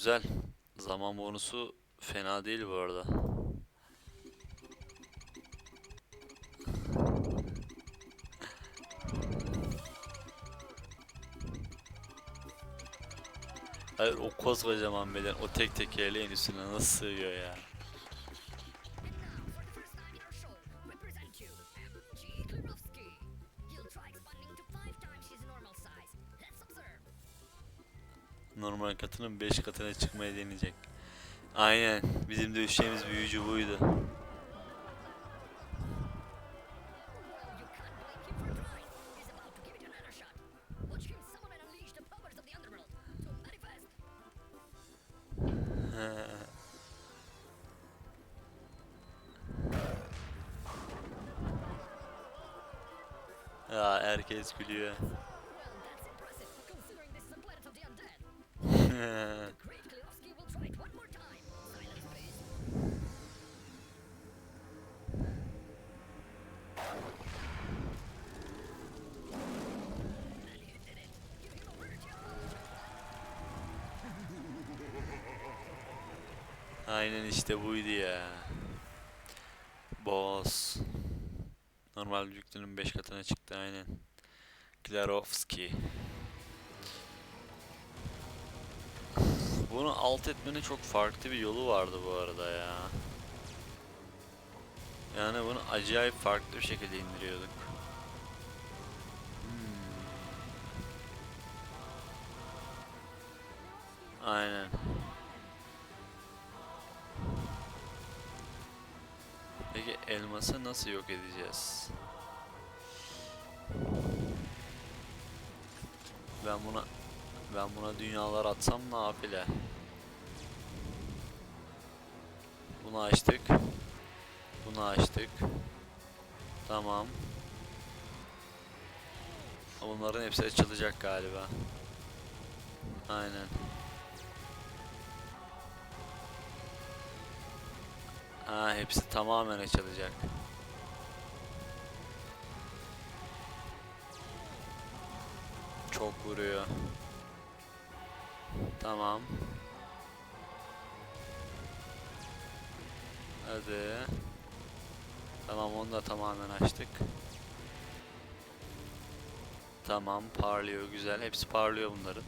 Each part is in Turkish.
güzel. Zaman bonusu fena değil bu arada. Hayır o koskocaman beden o tek tek eleğin üstüne nasıl sığıyor ya? Katının 5 katına çıkmaya deneyecek. Aynen. Bizim de düşeceğimiz büyücü buydu. You can't blame Aynen işte buydu ya. Boss. Normal büyüklüğünün 5 katına çıktı aynen. Klarovski. Bunu alt etmenin çok farklı bir yolu vardı bu arada ya. Yani bunu acayip farklı bir şekilde indiriyorduk. Hmm. Aynen. Peki elması nasıl yok edeceğiz? Ben buna ben buna dünyalar atsam ne yapile? Bunu açtık. Bunu açtık. Tamam. Bunların hepsi açılacak galiba. Aynen. Ha hepsi tamamen açılacak. Çok vuruyor. Tamam. Hadi. Tamam onu da tamamen açtık. Tamam parlıyor güzel. Hepsi parlıyor bunların.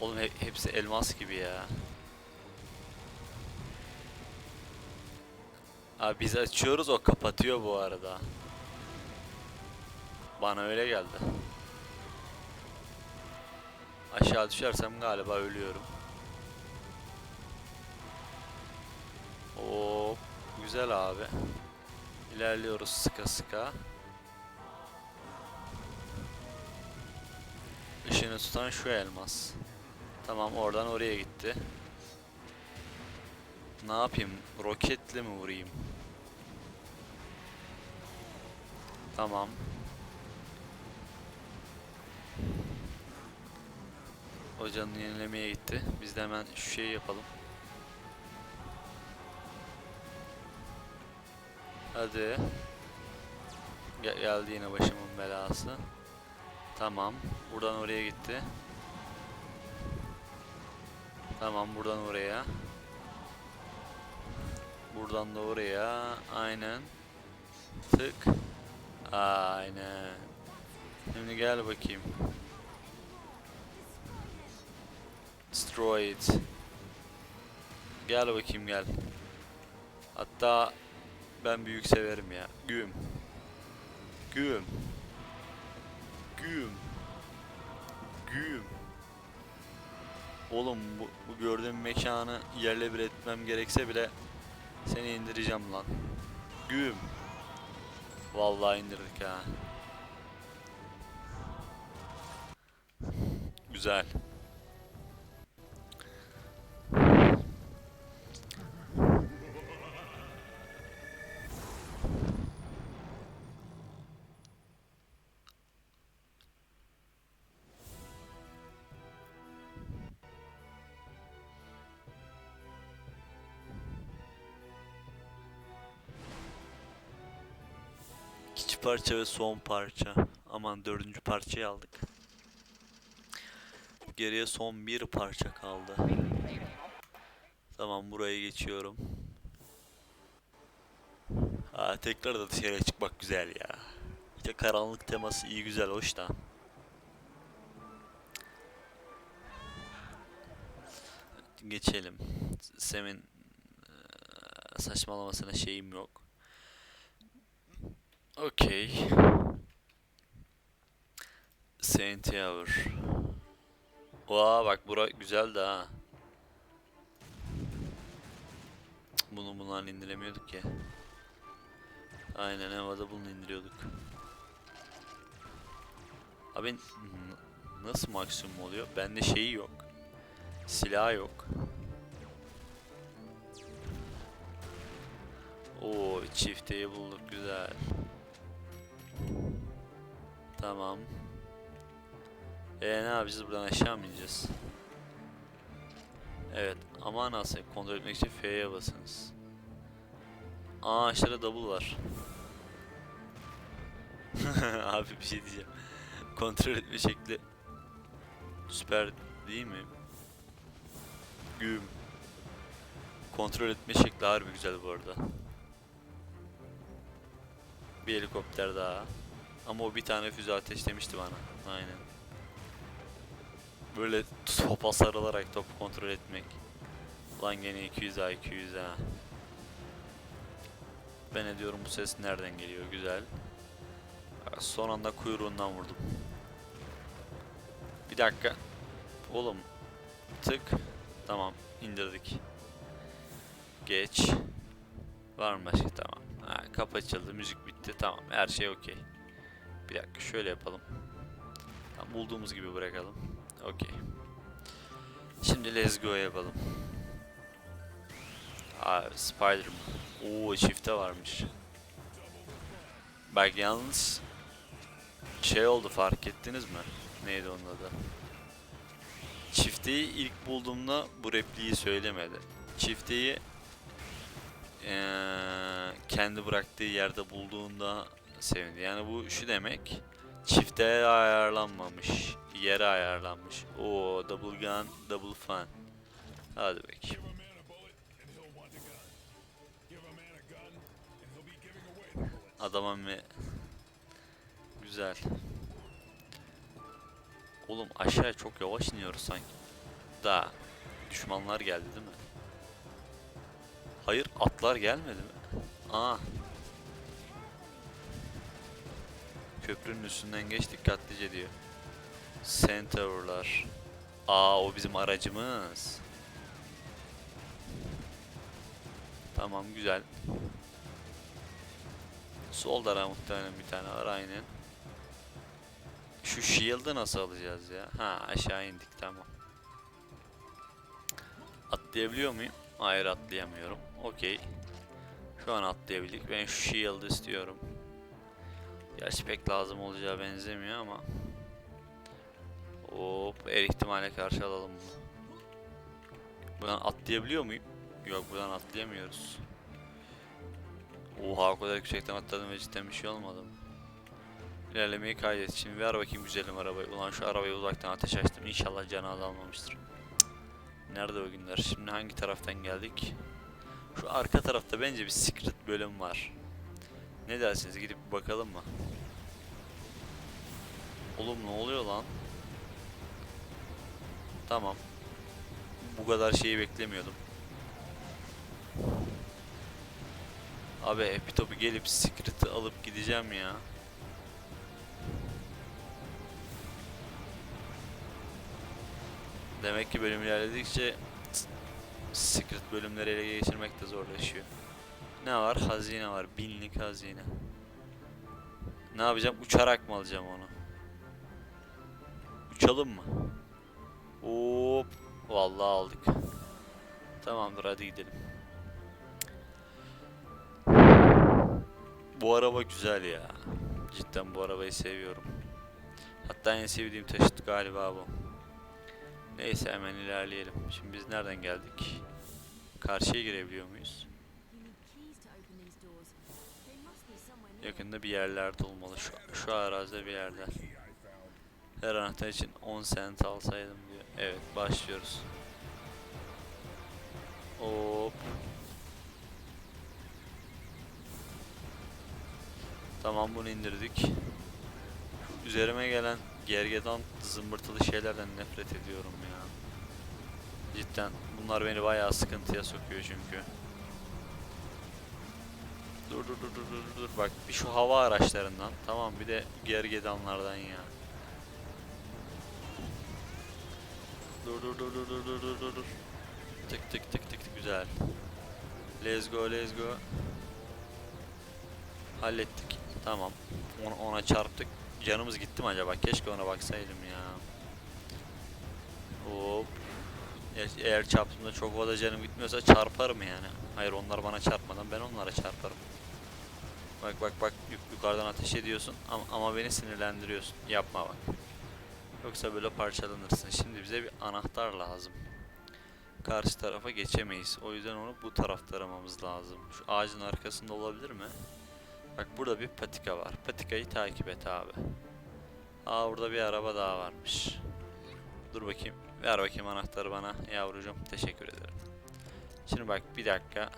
Oğlum he- hepsi elmas gibi ya. Abi biz açıyoruz o kapatıyor bu arada. Bana öyle geldi. Aşağı düşersem galiba ölüyorum. Oo, güzel abi. İlerliyoruz sıka sıka. Işını tutan şu elmas. Tamam oradan oraya gitti. Ne yapayım? Roketle mi vurayım? Tamam. Hocanın yenilemeye gitti. Biz de hemen şu şeyi yapalım. Hadi. Gel- geldi yine başımın belası. Tamam. Buradan oraya gitti. Tamam buradan oraya. Buradan da oraya. Aynen. Tık. Aynen. Şimdi gel bakayım. Destroy. Gel bakayım gel. Hatta ben büyük severim ya. Güm. Güm. Güm. Güm. Oğlum bu, bu gördüğüm mekanı yerle bir etmem gerekse bile seni indireceğim lan. Güm. Vallahi indirdik ha. Güzel. İkinci parça ve son parça. Aman dördüncü parçayı aldık. geriye son bir parça kaldı. Tamam buraya geçiyorum. Ha tekrar da dışarıya çıkmak güzel ya. İşte karanlık teması iyi güzel hoş da. Geçelim. Sem'in saçmalamasına şeyim yok. Okey. Saint Tower. Oha bak bura güzel de ha. Bunu bundan indiremiyorduk ya. Aynen havada bunu indiriyorduk. Abi nasıl maksimum oluyor? Bende şeyi yok. Silah yok. Oo çifteyi bulduk güzel. Tamam. E ne yapacağız buradan aşağı mı ineceğiz? Evet ama nasıl kontrol etmek için F'ye basınız. Aa aşağıda double var. Abi bir şey diyeceğim. Kontrol etme şekli süper değil mi? Güm. Kontrol etme şekli harbi güzel bu arada. Bir helikopter daha. Ama o bir tane füze ateşlemişti bana. Aynen. Böyle topa sarılarak topu kontrol etmek. Lan gene 200 ha 200 ha. Ben ne diyorum bu ses nereden geliyor güzel. Son anda kuyruğundan vurdum. Bir dakika. Oğlum. Tık. Tamam. indirdik. Geç. Var mı başka? Tamam. Ha, kapı açıldı. Müzik bitti. Tamam. Her şey okey. Bir dakika. Şöyle yapalım. Tamam, bulduğumuz gibi bırakalım. Okey. Şimdi let's go yapalım. Abi Spider-Man. Oo çifte varmış. Bak yalnız şey oldu fark ettiniz mi? Neydi onun adı? Çifteyi ilk bulduğumda bu repliği söylemedi. Çifteyi eee, kendi bıraktığı yerde bulduğunda sevindi. Yani bu şu demek. Çifteye ayarlanmamış. Yere ayarlanmış. O double gun, double fun. Hadi bakayım. Adama mı? Güzel. Oğlum aşağıya çok yavaş iniyoruz sanki. Da düşmanlar geldi değil mi? Hayır atlar gelmedi mi? Aa. Köprünün üstünden geç dikkatlice diyor. Centaur'lar. Aa o bizim aracımız. Tamam güzel. Solda da muhtemelen bir tane var aynen. Şu shield'ı nasıl alacağız ya? Ha aşağı indik tamam. Atlayabiliyor muyum? Hayır atlayamıyorum. Okey. Şu an atlayabildik. Ben şu shield'ı istiyorum. Gerçi pek lazım olacağı benzemiyor ama. Hop her ihtimale karşı alalım bunu. Buradan atlayabiliyor muyum? Yok buradan atlayamıyoruz. Oha o kadar yüksekten atladım ve cidden bir şey olmadı mı? İlerlemeyi kaydet. Şimdi ver bakayım güzelim arabayı. Ulan şu arabayı uzaktan ateş açtım. İnşallah canı azalmamıştır. Nerede o günler? Şimdi hangi taraftan geldik? Şu arka tarafta bence bir secret bölüm var. Ne dersiniz? Gidip bakalım mı? Oğlum ne oluyor lan? Tamam. Bu kadar şeyi beklemiyordum. Abi epitopu gelip secret'ı alıp gideceğim ya. Demek ki bölüm ilerledikçe secret bölümleri ele geçirmek de zorlaşıyor. Ne var? Hazine var. Binlik hazine. Ne yapacağım? Uçarak mı alacağım onu? Uçalım mı? Hop. Vallahi aldık. Tamamdır hadi gidelim. Bu araba güzel ya. Cidden bu arabayı seviyorum. Hatta en sevdiğim taşıt galiba bu. Neyse hemen ilerleyelim. Şimdi biz nereden geldik? Karşıya girebiliyor muyuz? Yakında bir yerlerde olmalı. Şu, şu arazide bir yerde. Her anahtar için 10 cent alsaydım diyor. Evet başlıyoruz. Hop. Tamam bunu indirdik. Üzerime gelen gergedan zımbırtılı şeylerden nefret ediyorum ya. Cidden bunlar beni bayağı sıkıntıya sokuyor çünkü. Dur dur dur dur dur dur bak bir şu hava araçlarından tamam bir de gergedanlardan ya. Dur dur dur dur dur dur dur dur dur. Tık tık tık tık güzel. Let's go let's go. Hallettik. Tamam. Ona, ona çarptık. Canımız gitti mi acaba? Keşke ona baksaydım ya. Hop. Eğer çarptığımda çok fazla canım gitmiyorsa çarparım yani. Hayır onlar bana çarpmadan ben onlara çarparım. Bak bak bak yuk- yukarıdan ateş ediyorsun ama, ama beni sinirlendiriyorsun. Yapma bak. Yoksa böyle parçalanırsın. Şimdi bize bir anahtar lazım. Karşı tarafa geçemeyiz. O yüzden onu bu tarafta aramamız lazım. Şu ağacın arkasında olabilir mi? Bak burada bir patika var. Patikayı takip et abi. Aa burada bir araba daha varmış. Dur bakayım. Ver bakayım anahtarı bana yavrucuğum. Teşekkür ederim. Şimdi bak bir dakika.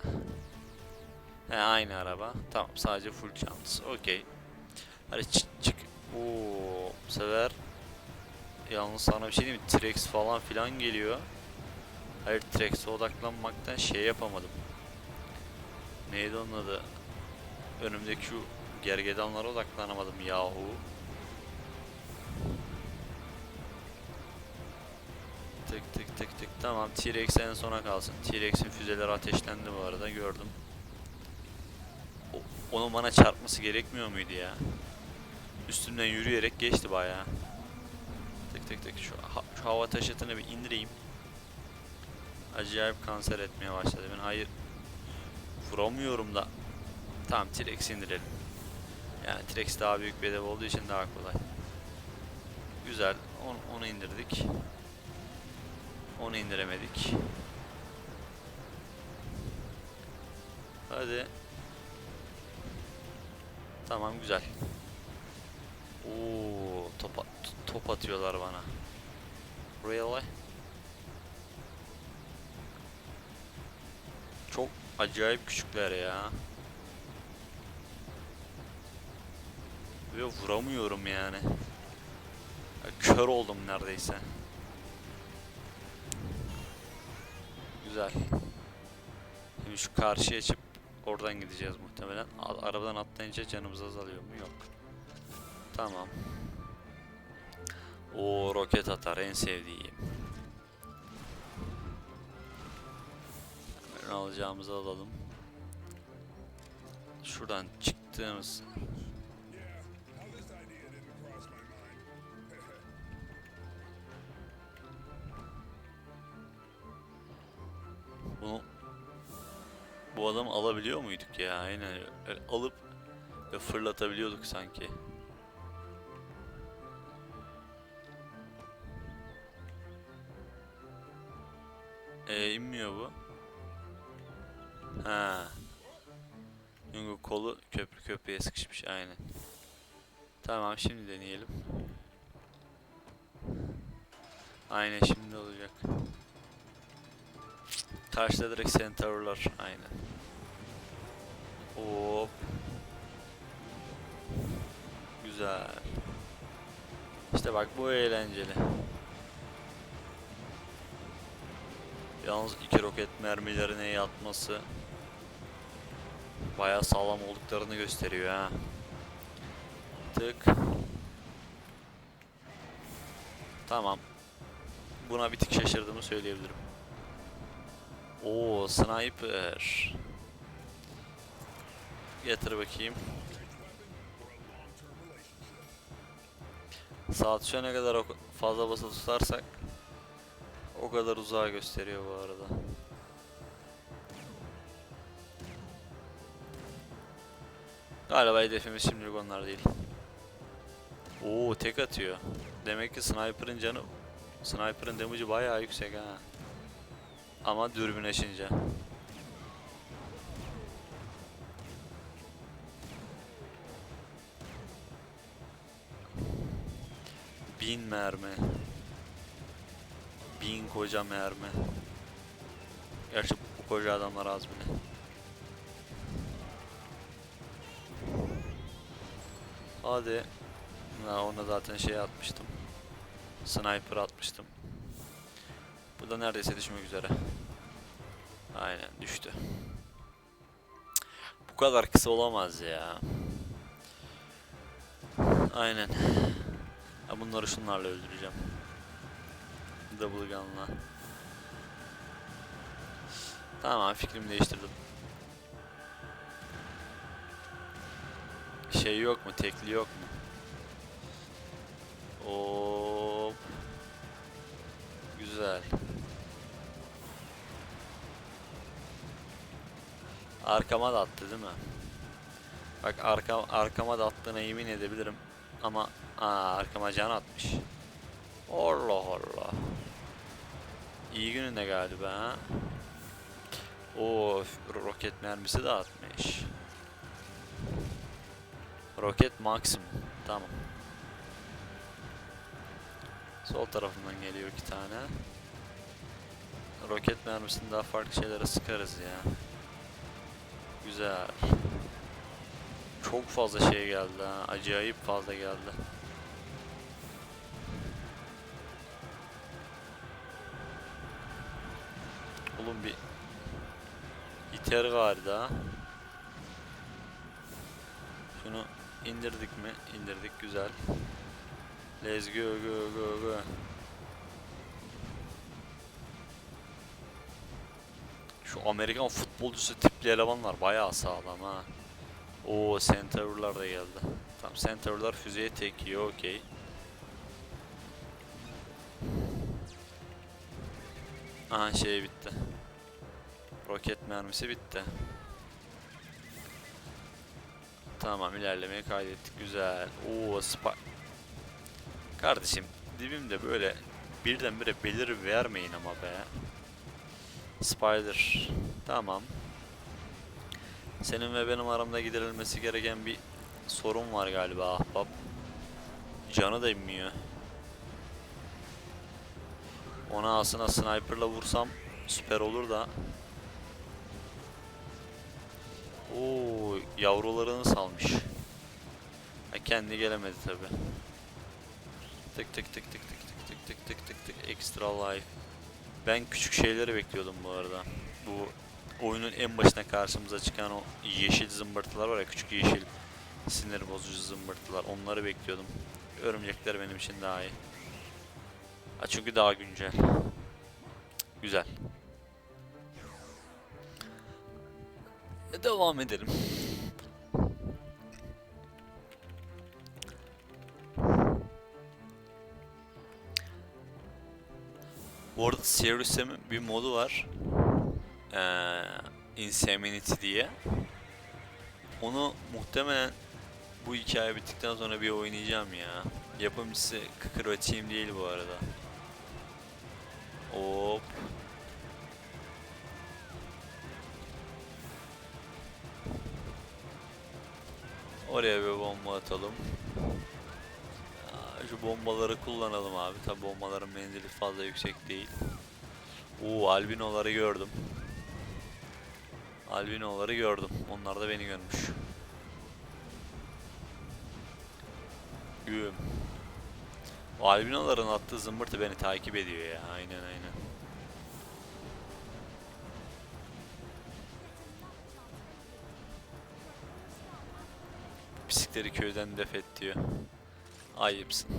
He aynı araba. Tamam sadece full çantası. Okey. Hadi çık çık. Oo, bu sefer yalnız sana bir şey diyeyim mi? T-Rex falan filan geliyor. Hayır T-Rex'e odaklanmaktan şey yapamadım. Neydi onun adı? Önümdeki şu gergedanlara odaklanamadım yahu. Tık tık tık tık tamam T-Rex en sona kalsın. T-Rex'in füzeleri ateşlendi bu arada gördüm. Onun bana çarpması gerekmiyor muydu ya? Üstümden yürüyerek geçti bayağı. Tık tık tık şu, ha- şu hava taşıtını bir indireyim. Acayip kanser etmeye başladı. Ben hayır vuramıyorum da. Tamam T-Rex indirelim. Yani T-Rex daha büyük bir hedef olduğu için daha kolay. Güzel. Onu, onu indirdik. Onu indiremedik. Hadi. Tamam güzel. Oo, top, top atıyorlar bana. Really? Çok acayip küçükler ya. Ve vuramıyorum yani. Ya Kör oldum neredeyse. Güzel. Şimdi şu karşıya çııp oradan gideceğiz muhtemelen. Arabadan atlayınca canımız azalıyor mu? Yok. Tamam. O roket atar en sevdiğim. Hemen alacağımızı alalım. Şuradan çıktığımız bu adamı alabiliyor muyduk ya? Aynen öyle alıp ve fırlatabiliyorduk sanki. E inmiyor bu. Ha. Çünkü kolu köprü köprüye sıkışmış aynen. Tamam şimdi deneyelim. Aynen şimdi olacak. Karşıda direkt centaurlar aynen. Hop. Güzel. İşte bak bu eğlenceli. Yalnız iki roket mermilerine yatması bayağı sağlam olduklarını gösteriyor ha. Tık. Tamam. Buna bir tık şaşırdığımı söyleyebilirim. Oo sniper. Getir bakayım. Saat şu ne kadar fazla basılı tutarsak o kadar uzağa gösteriyor bu arada. Galiba hedefimiz şimdilik onlar değil. Oo tek atıyor. Demek ki sniper'ın canı sniper'ın damage'ı bayağı yüksek ha. Ama dürbün açınca. Bin mermi. Bin koca mermi. Gerçi bu koca adamlar az bile. Hadi. Ha, ona zaten şey atmıştım. Sniper atmıştım. Bu da neredeyse düşmek üzere. Aynen düştü. Bu kadar kısa olamaz ya. Aynen. Ha, bunları şunlarla öldüreceğim. Double gun'la. Tamam fikrimi değiştirdim. Şey yok mu? Tekli yok mu? Hop. Güzel. Arkama da attı değil mi? Bak arka, arkama da attığına yemin edebilirim. Ama aa, arkama can atmış. Allah Allah. İyi gününde galiba ha. Oo roket mermisi de atmış. Roket maksimum. Tamam. Sol tarafından geliyor iki tane. Roket mermisini daha farklı şeylere sıkarız ya. Güzel. Çok fazla şey geldi ha. Acayip fazla geldi. İter gari daha. Şunu indirdik mi? İndirdik güzel. Let's go go go go. Şu Amerikan futbolcusu tipli elemanlar bayağı sağlam ha. Oo Centaur'lar da geldi. Tamam Centaur'lar füzeye tek yiyor okey. Aha şey bitti. Roket mermisi bitti. Tamam ilerlemeyi kaydettik güzel. Oo spa Kardeşim dibimde böyle birdenbire belir vermeyin ama be. Spider. Tamam. Senin ve benim aramda giderilmesi gereken bir sorun var galiba ahbap. Canı da inmiyor. Ona aslında sniperla vursam süper olur da. Oo, yavrularını salmış. Ha, kendi gelemedi tabi. Tık tık tık tık tık tık tık tık tık tık tık extra life. Ben küçük şeyleri bekliyordum bu arada. Bu oyunun en başına karşımıza çıkan o yeşil zımbırtılar var ya küçük yeşil sinir bozucu zımbırtılar onları bekliyordum. Örümcekler benim için daha iyi. Ha, çünkü daha güncel. Güzel. Devam edelim. Bu arada Serious bir modu var. Ee, Insanity diye. Onu muhtemelen bu hikaye bittikten sonra bir oynayacağım ya. Yapımcısı Kıkır Team değil bu arada. Hop. Oraya bir bomba atalım. Şu bombaları kullanalım abi. Tabi bombaların menzili fazla yüksek değil. Oo albinoları gördüm. Albinoları gördüm. Onlar da beni görmüş. Güm. O albinoların attığı zımbırtı beni takip ediyor ya. Aynen aynen. Bisikleri köyden def et diyor. Ayıpsın.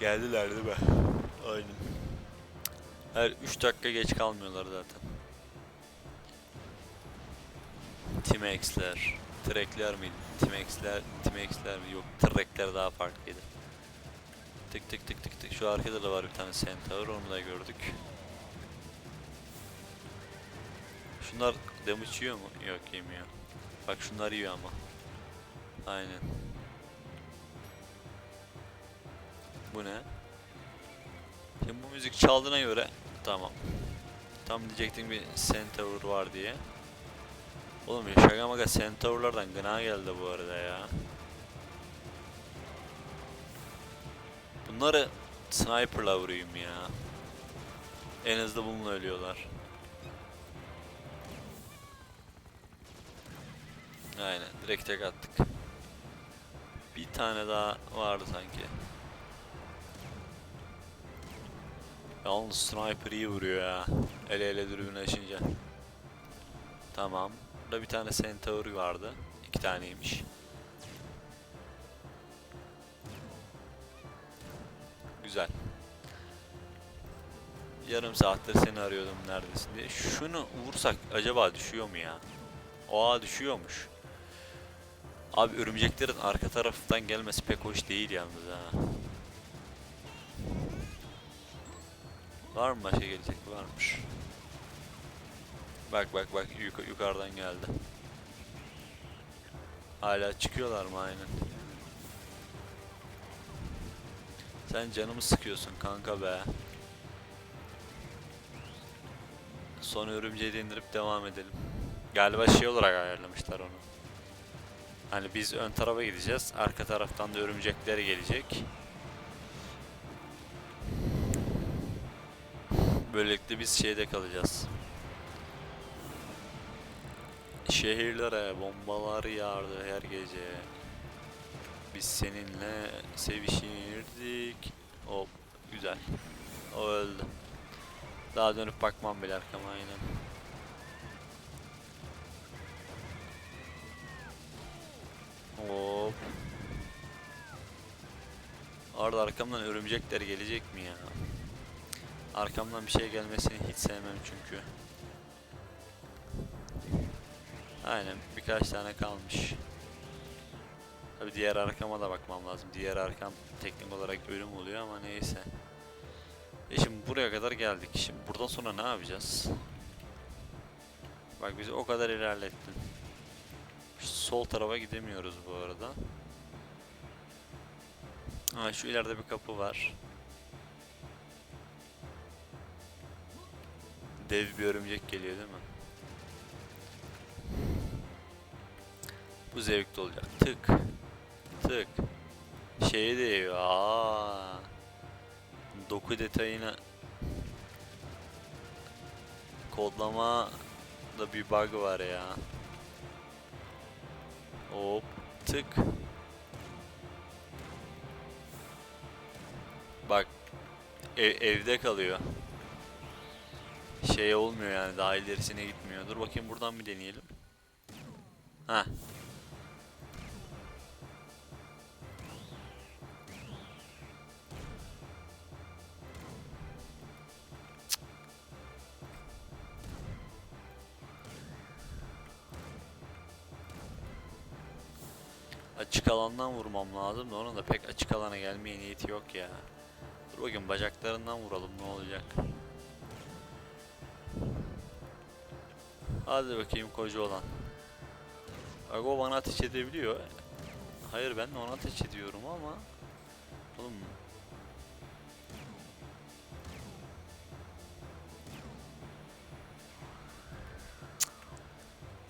Geldiler değil mi? Aynen. Her 3 dakika geç kalmıyorlar zaten. T-Max'ler, Trek'ler miydi? T-Max'ler, T-Max'ler mi? Yok, Trek'ler daha farklıydı. Tık tık tık tık tık. Şu arkada da var bir tane Centaur, onu da gördük. Şunlar damage yiyor mu? Yok yemiyor. Bak şunlar yiyor ama. Aynen. Bu ne? Şimdi bu müzik çaldığına göre tamam. Tam diyecektim bir Centaur var diye. Oğlum ya şaka maka Centaur'lardan gına geldi bu arada ya. Bunları sniper'la vurayım ya. En hızlı bununla ölüyorlar. Aynen direkt tek attık. Bir tane daha vardı sanki. Yalnız sniper iyi vuruyor ya. Ele ele dürbün açınca. Tamam. Burada bir tane centaur vardı. İki taneymiş. Güzel. Yarım saattir seni arıyordum neredesin diye. Şunu vursak acaba düşüyor mu ya? Oha düşüyormuş. Abi örümceklerin arka taraftan gelmesi pek hoş değil yalnız ha. Var mı başka gelecek? Varmış. Bak bak bak yuk- yukarıdan geldi. Hala çıkıyorlar mı aynen. Sen canımı sıkıyorsun kanka be. Son örümceği indirip devam edelim. Galiba şey olarak ayarlamışlar onu. Hani biz ön tarafa gideceğiz. Arka taraftan da örümcekler gelecek. Böylelikle biz şeyde kalacağız. Şehirlere bombalar yağardı her gece. Biz seninle sevişirdik. Hop güzel. O öldü. Daha dönüp bakmam bile arkama aynen. Arada arkamdan örümcekler gelecek mi ya? Arkamdan bir şey gelmesini hiç sevmem çünkü. Aynen birkaç tane kalmış. Tabi diğer arkama da bakmam lazım. Diğer arkam teknik olarak ölüm oluyor ama neyse. E şimdi buraya kadar geldik. Şimdi buradan sonra ne yapacağız? Bak bizi o kadar ilerlettin. Sol tarafa gidemiyoruz bu arada. Ha şu ileride bir kapı var. Dev bir örümcek geliyor değil mi? Bu zevkli olacak. Tık. Tık. Şeye değiyor. Aa. Doku detayına kodlama da bir bug var ya. Hop. Tık. Ev- evde kalıyor. Şey olmuyor yani daha ilerisine gitmiyor. Dur bakayım buradan bir deneyelim. Ha. Açık alandan vurmam lazım da onun da pek açık alana gelmeye niyeti yok ya. Dur bakayım bacaklarından vuralım ne olacak. Hadi bakayım koca olan. Bak o bana ateş edebiliyor. Hayır ben de ona ateş ediyorum ama. Oğlum.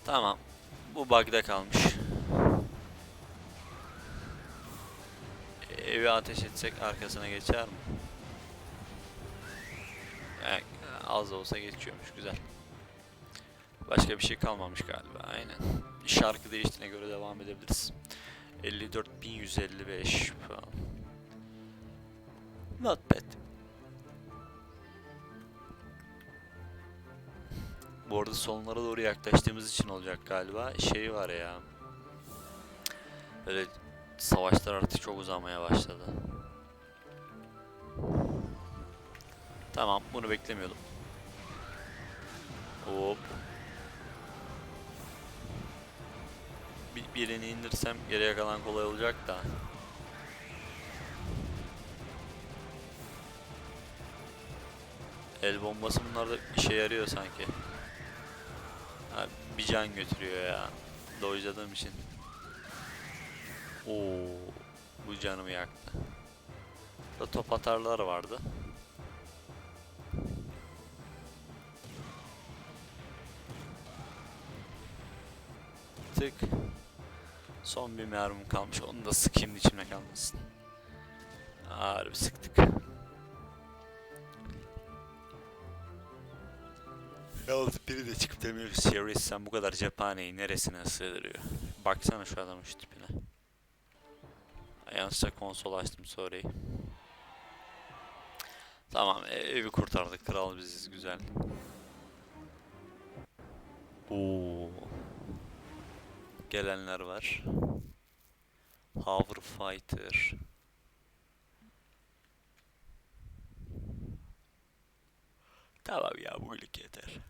Tamam. Bu bug'da kalmış. Evi ateş etsek arkasına geçer mi? Yani az da olsa geçiyormuş güzel. Başka bir şey kalmamış galiba aynen. Şarkı değiştiğine göre devam edebiliriz. 54.155 falan. Not bad. Bu arada sonlara doğru yaklaştığımız için olacak galiba. Şey var ya. Böyle savaşlar artık çok uzamaya başladı. Tamam, bunu beklemiyordum. Hop. Bir, birini indirsem geriye kalan kolay olacak da. El bombası bunlarda işe yarıyor sanki. Ha, bir can götürüyor ya. Dojladığım için. Oo, bu canımı yaktı. Burada top atarlar vardı. Tık. Son bir mermim kalmış. Onu da sıkayım içime kalmasın. Harbi sıktık. Yalnız biri de çıkıp demiyor ki Serious sen bu kadar cephaneyi neresine sığdırıyor. Baksana şu adamın şu tipine. Yanlışlıkla konsol açtım sorry. Tamam e- evi kurtardık kral biziz güzel. Oo. Gelenler var. Hover Fighter. Tamam ya bu yeter.